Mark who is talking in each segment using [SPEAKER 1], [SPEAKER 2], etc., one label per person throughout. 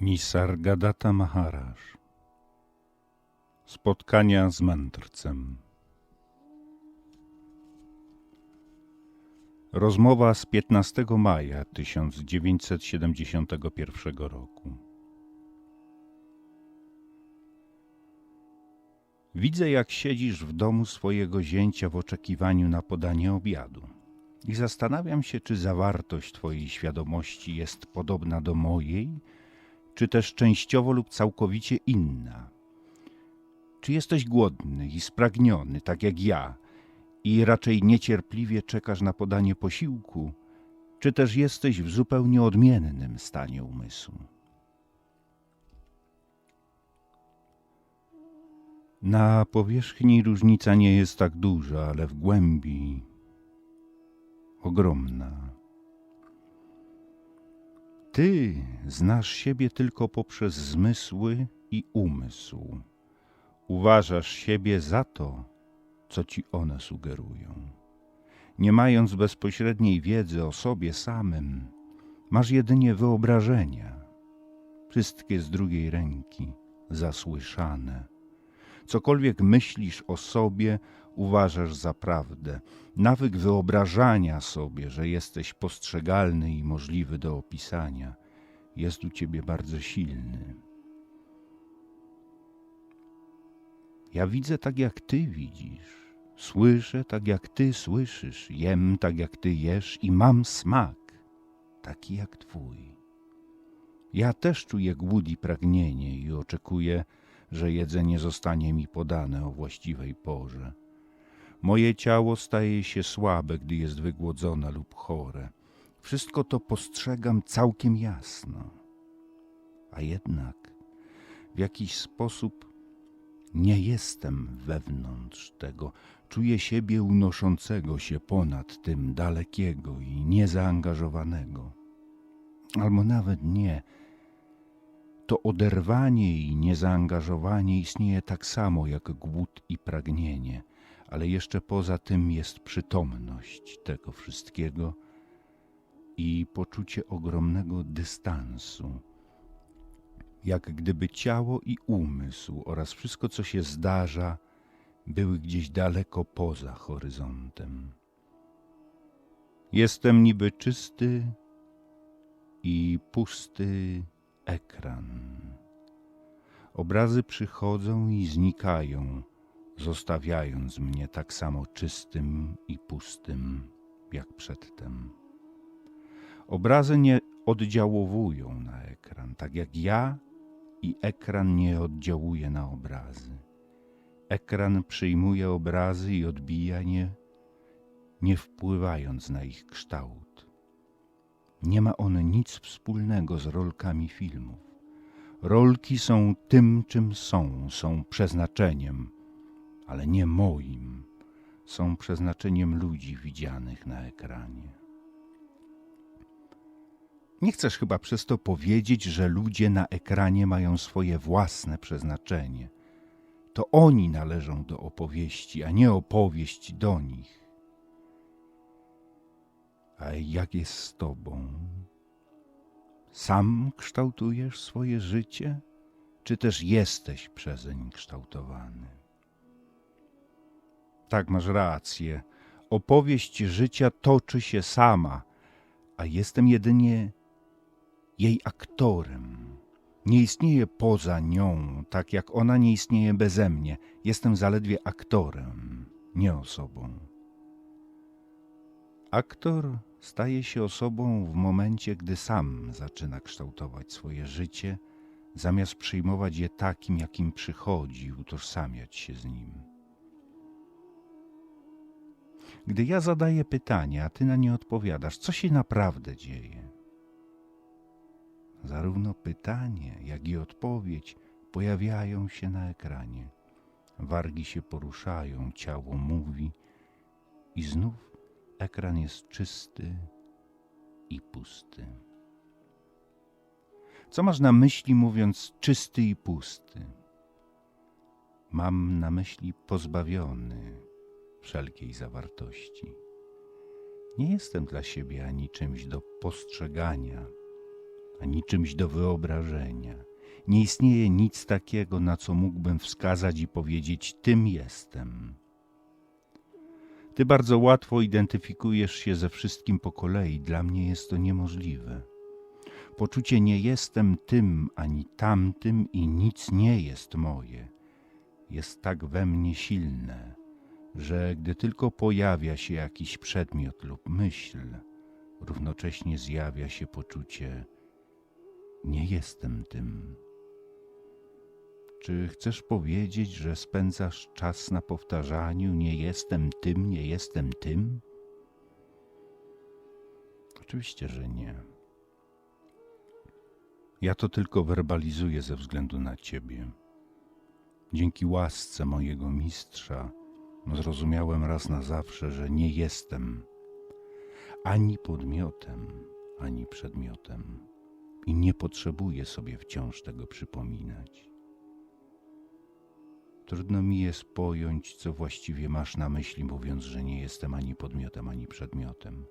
[SPEAKER 1] Nisargadatta Maharaj Spotkania z mędrcem Rozmowa z 15 maja 1971 roku Widzę, jak siedzisz w domu swojego zięcia w oczekiwaniu na podanie obiadu. I zastanawiam się, czy zawartość Twojej świadomości jest podobna do mojej, czy też częściowo lub całkowicie inna. Czy jesteś głodny i spragniony, tak jak ja, i raczej niecierpliwie czekasz na podanie posiłku, czy też jesteś w zupełnie odmiennym stanie umysłu? Na powierzchni różnica nie jest tak duża, ale w głębi ogromna. Ty znasz siebie tylko poprzez zmysły i umysł. Uważasz siebie za to, co ci one sugerują. Nie mając bezpośredniej wiedzy o sobie samym, masz jedynie wyobrażenia, wszystkie z drugiej ręki, zasłyszane. Cokolwiek myślisz o sobie, uważasz za prawdę. Nawyk wyobrażania sobie, że jesteś postrzegalny i możliwy do opisania, jest u ciebie bardzo silny. Ja widzę tak, jak ty widzisz, słyszę tak, jak ty słyszysz, jem tak, jak ty jesz i mam smak taki jak twój. Ja też czuję głód i pragnienie i oczekuję, że jedzenie zostanie mi podane o właściwej porze. Moje ciało staje się słabe, gdy jest wygłodzone lub chore. Wszystko to postrzegam całkiem jasno. A jednak w jakiś sposób nie jestem wewnątrz tego. Czuję siebie unoszącego się ponad tym dalekiego i niezaangażowanego. Albo nawet nie. To oderwanie i niezaangażowanie istnieje tak samo jak głód i pragnienie – ale jeszcze poza tym jest przytomność tego wszystkiego i poczucie ogromnego dystansu, jak gdyby ciało i umysł oraz wszystko, co się zdarza, były gdzieś daleko poza horyzontem. Jestem niby czysty i pusty ekran. Obrazy przychodzą i znikają zostawiając mnie tak samo czystym i pustym jak przedtem. Obrazy nie oddziałowują na ekran, tak jak ja i ekran nie oddziałuje na obrazy. Ekran przyjmuje obrazy i odbija je, nie wpływając na ich kształt. Nie ma one nic wspólnego z rolkami filmów. Rolki są tym, czym są, są przeznaczeniem, ale nie moim, są przeznaczeniem ludzi widzianych na ekranie. Nie chcesz chyba przez to powiedzieć, że ludzie na ekranie mają swoje własne przeznaczenie. To oni należą do opowieści, a nie opowieść do nich. A jak jest z tobą? Sam kształtujesz swoje życie, czy też jesteś przezeń kształtowany? Tak, masz rację. Opowieść życia toczy się sama, a jestem jedynie jej aktorem. Nie istnieje poza nią, tak jak ona nie istnieje beze mnie. Jestem zaledwie aktorem, nie osobą. Aktor staje się osobą w momencie, gdy sam zaczyna kształtować swoje życie, zamiast przyjmować je takim, jakim przychodzi, utożsamiać się z nim. Gdy ja zadaję pytania, a ty na nie odpowiadasz, co się naprawdę dzieje? Zarówno pytanie, jak i odpowiedź pojawiają się na ekranie. Wargi się poruszają, ciało mówi i znów ekran jest czysty i pusty. Co masz na myśli mówiąc czysty i pusty? Mam na myśli pozbawiony, wszelkiej zawartości. Nie jestem dla siebie ani czymś do postrzegania, ani czymś do wyobrażenia. Nie istnieje nic takiego, na co mógłbym wskazać i powiedzieć: Tym jestem. Ty bardzo łatwo identyfikujesz się ze wszystkim po kolei. Dla mnie jest to niemożliwe. Poczucie nie jestem tym ani tamtym i nic nie jest moje. Jest tak we mnie silne, że gdy tylko pojawia się jakiś przedmiot lub myśl, równocześnie zjawia się poczucie nie jestem tym. Czy chcesz powiedzieć, że spędzasz czas na powtarzaniu nie jestem tym, nie jestem tym? Oczywiście, że nie. Ja to tylko werbalizuję ze względu na Ciebie. Dzięki łasce mojego mistrza zrozumiałem raz na zawsze, że nie jestem ani podmiotem, ani przedmiotem i nie potrzebuję sobie wciąż tego przypominać. Trudno mi jest pojąć, co właściwie masz na myśli, mówiąc, że nie jestem ani podmiotem, ani przedmiotem.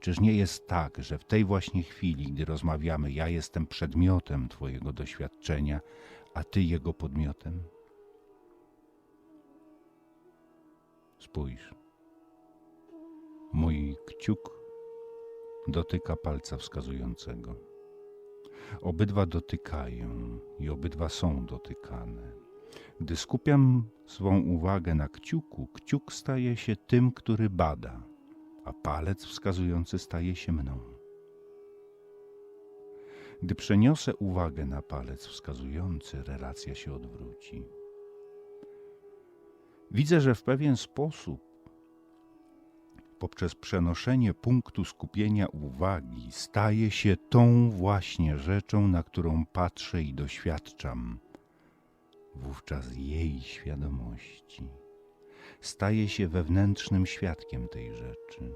[SPEAKER 1] Czyż nie jest tak, że w tej właśnie chwili, gdy rozmawiamy, ja jestem przedmiotem Twojego doświadczenia, a Ty jego podmiotem? Spójrz. Mój kciuk dotyka palca wskazującego. Obydwa dotykają i obydwa są dotykane. Gdy skupiam swą uwagę na kciuku, kciuk staje się tym, który bada, a palec wskazujący staje się mną. Gdy przeniosę uwagę na palec wskazujący, relacja się odwróci. Widzę, że w pewien sposób poprzez przenoszenie punktu skupienia uwagi staje się tą właśnie rzeczą, na którą patrzę i doświadczam. Wówczas jej świadomości staje się wewnętrznym świadkiem tej rzeczy.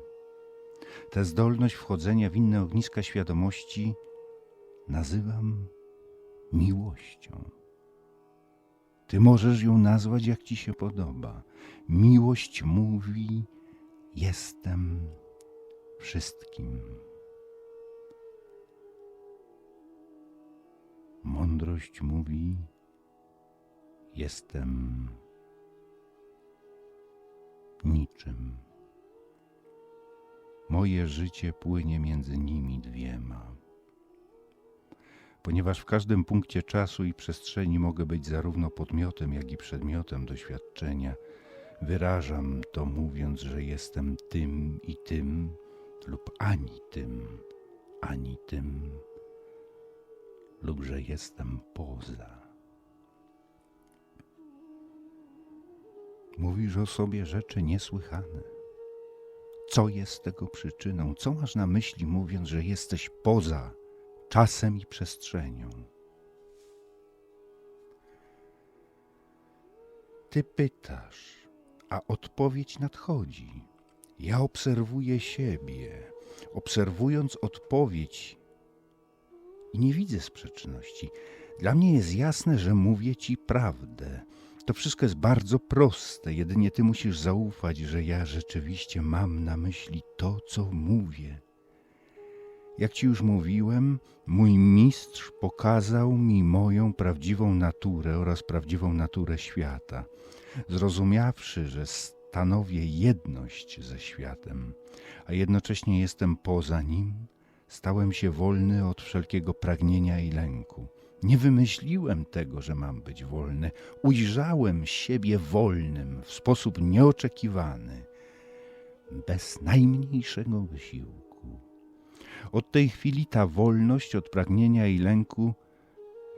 [SPEAKER 1] Tę zdolność wchodzenia w inne ogniska świadomości nazywam miłością. Ty możesz ją nazwać jak ci się podoba. Miłość mówi: Jestem wszystkim. Mądrość mówi: Jestem niczym. Moje życie płynie między nimi dwiema. Ponieważ w każdym punkcie czasu i przestrzeni mogę być zarówno podmiotem, jak i przedmiotem doświadczenia, wyrażam to mówiąc, że jestem tym i tym, lub ani tym, ani tym, lub że jestem poza. Mówisz o sobie rzeczy niesłychane. Co jest tego przyczyną? Co masz na myśli, mówiąc, że jesteś poza czasem i przestrzenią? Ty pytasz, a odpowiedź nadchodzi. Ja obserwuję siebie, obserwując odpowiedź i nie widzę sprzeczności. Dla mnie jest jasne, że mówię ci prawdę. To wszystko jest bardzo proste, jedynie ty musisz zaufać, że ja rzeczywiście mam na myśli to, co mówię. Jak ci już mówiłem, mój mistrz pokazał mi moją prawdziwą naturę oraz prawdziwą naturę świata. Zrozumiawszy, że stanowię jedność ze światem, a jednocześnie jestem poza nim, stałem się wolny od wszelkiego pragnienia i lęku. Nie wymyśliłem tego, że mam być wolny. Ujrzałem siebie wolnym w sposób nieoczekiwany, bez najmniejszego wysiłku. Od tej chwili ta wolność od pragnienia i lęku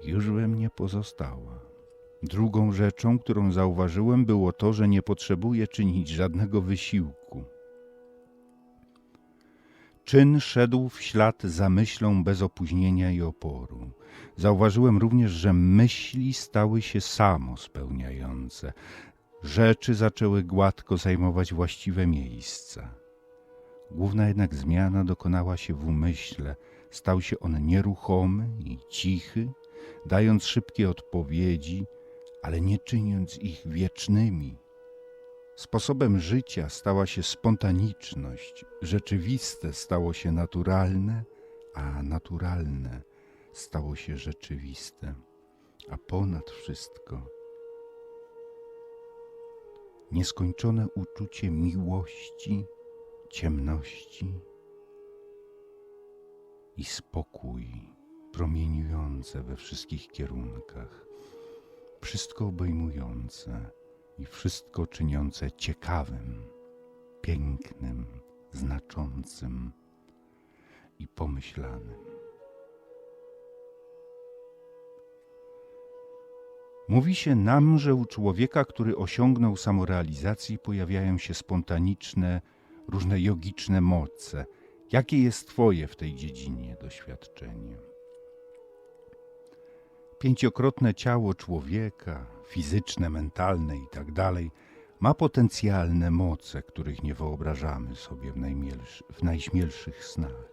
[SPEAKER 1] już we mnie pozostała. Drugą rzeczą, którą zauważyłem, było to, że nie potrzebuję czynić żadnego wysiłku. Czyn szedł w ślad za myślą bez opóźnienia i oporu. Zauważyłem również, że myśli stały się samo spełniające. Rzeczy zaczęły gładko zajmować właściwe miejsca. Główna jednak zmiana dokonała się w umyśle. Stał się on nieruchomy i cichy, dając szybkie odpowiedzi, ale nie czyniąc ich wiecznymi. Sposobem życia stała się spontaniczność, rzeczywiste stało się naturalne, a naturalne stało się rzeczywiste, a ponad wszystko nieskończone uczucie miłości, ciemności i spokój promieniujące we wszystkich kierunkach, wszystko obejmujące i wszystko czyniące ciekawym, pięknym, znaczącym i pomyślanym. Mówi się nam, że u człowieka, który osiągnął samorealizację, pojawiają się spontaniczne, różne jogiczne moce. Jakie jest Twoje w tej dziedzinie doświadczenie? Pięciokrotne ciało człowieka, fizyczne, mentalne i tak ma potencjalne moce, których nie wyobrażamy sobie w, w najśmielszych snach.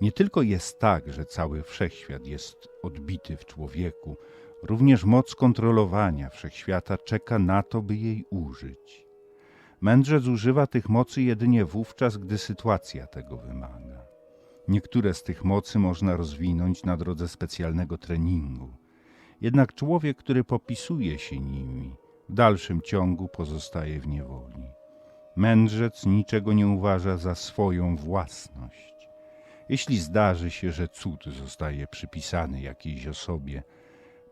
[SPEAKER 1] Nie tylko jest tak, że cały wszechświat jest odbity w człowieku, również moc kontrolowania wszechświata czeka na to, by jej użyć. Mędrzec używa tych mocy jedynie wówczas, gdy sytuacja tego wymaga. Niektóre z tych mocy można rozwinąć na drodze specjalnego treningu. Jednak człowiek, który popisuje się nimi, w dalszym ciągu pozostaje w niewoli. Mędrzec niczego nie uważa za swoją własność. Jeśli zdarzy się, że cud zostaje przypisany jakiejś osobie,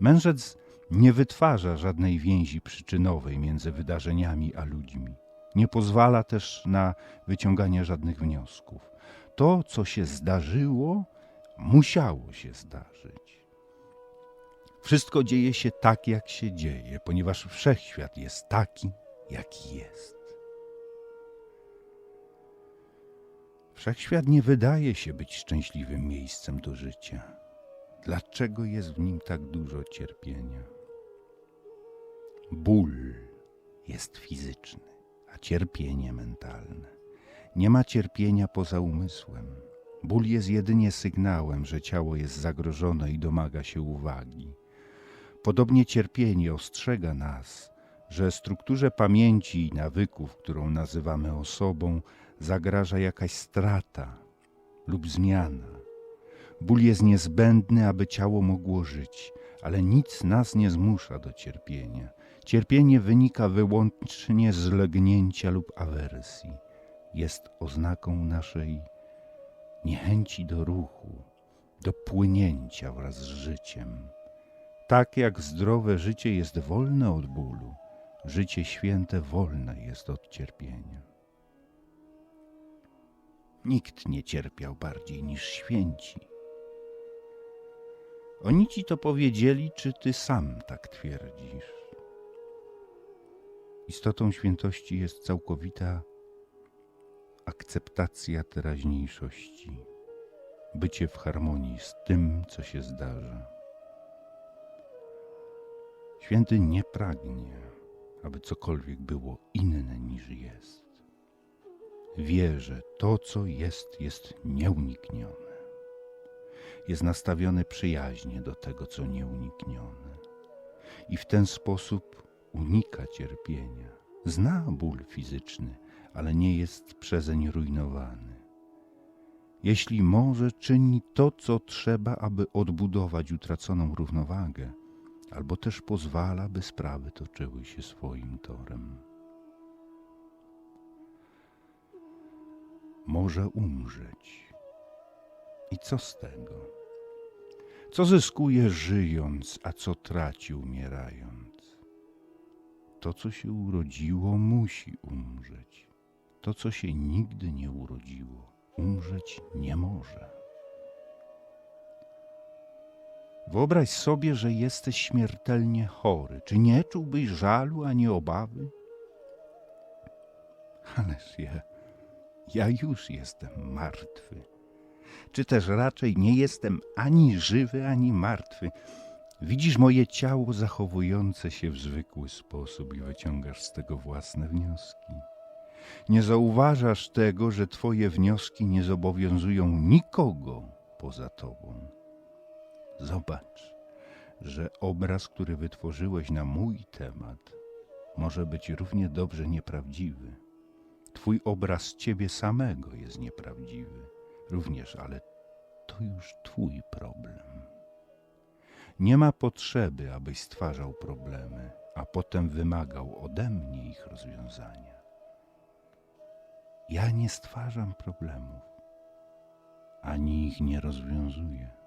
[SPEAKER 1] mędrzec nie wytwarza żadnej więzi przyczynowej między wydarzeniami a ludźmi. Nie pozwala też na wyciąganie żadnych wniosków. To, co się zdarzyło, musiało się zdarzyć. Wszystko dzieje się tak, jak się dzieje, ponieważ wszechświat jest taki, jaki jest. Wszechświat nie wydaje się być szczęśliwym miejscem do życia. Dlaczego jest w nim tak dużo cierpienia? Ból jest fizyczny, a cierpienie mentalne. Nie ma cierpienia poza umysłem. Ból jest jedynie sygnałem, że ciało jest zagrożone i domaga się uwagi. Podobnie cierpienie ostrzega nas, że strukturze pamięci i nawyków, którą nazywamy osobą, zagraża jakaś strata lub zmiana. Ból jest niezbędny, aby ciało mogło żyć, ale nic nas nie zmusza do cierpienia. Cierpienie wynika wyłącznie z legnięcia lub awersji. Jest oznaką naszej niechęci do ruchu, do płynięcia wraz z życiem. Tak jak zdrowe życie jest wolne od bólu, życie święte wolne jest od cierpienia. Nikt nie cierpiał bardziej niż święci. Oni ci to powiedzieli, czy ty sam tak twierdzisz? Istotą świętości jest całkowita akceptacja teraźniejszości, bycie w harmonii z tym, co się zdarza. Święty nie pragnie, aby cokolwiek było inne niż jest. Wie, że to, co jest, jest nieuniknione. Jest nastawiony przyjaźnie do tego, co nieuniknione. I w ten sposób unika cierpienia. Zna ból fizyczny, ale nie jest przezeń rujnowany. Jeśli może, czyni to, co trzeba, aby odbudować utraconą równowagę, albo też pozwala, by sprawy toczyły się swoim torem. Może umrzeć. I co z tego? Co zyskuje żyjąc, a co traci umierając? To, co się urodziło, musi umrzeć. To, co się nigdy nie urodziło, umrzeć nie może. Wyobraź sobie, że jesteś śmiertelnie chory. Czy nie czułbyś żalu ani obawy? Ależ ja, ja już jestem martwy. Czy też raczej nie jestem ani żywy, ani martwy. Widzisz moje ciało zachowujące się w zwykły sposób i wyciągasz z tego własne wnioski. Nie zauważasz tego, że Twoje wnioski nie zobowiązują nikogo poza Tobą. Zobacz, że obraz, który wytworzyłeś na mój temat, może być równie dobrze nieprawdziwy. Twój obraz Ciebie samego jest nieprawdziwy również, ale to już twój problem. Nie ma potrzeby, abyś stwarzał problemy, a potem wymagał ode mnie ich rozwiązania. Ja nie stwarzam problemów, ani ich nie rozwiązuję.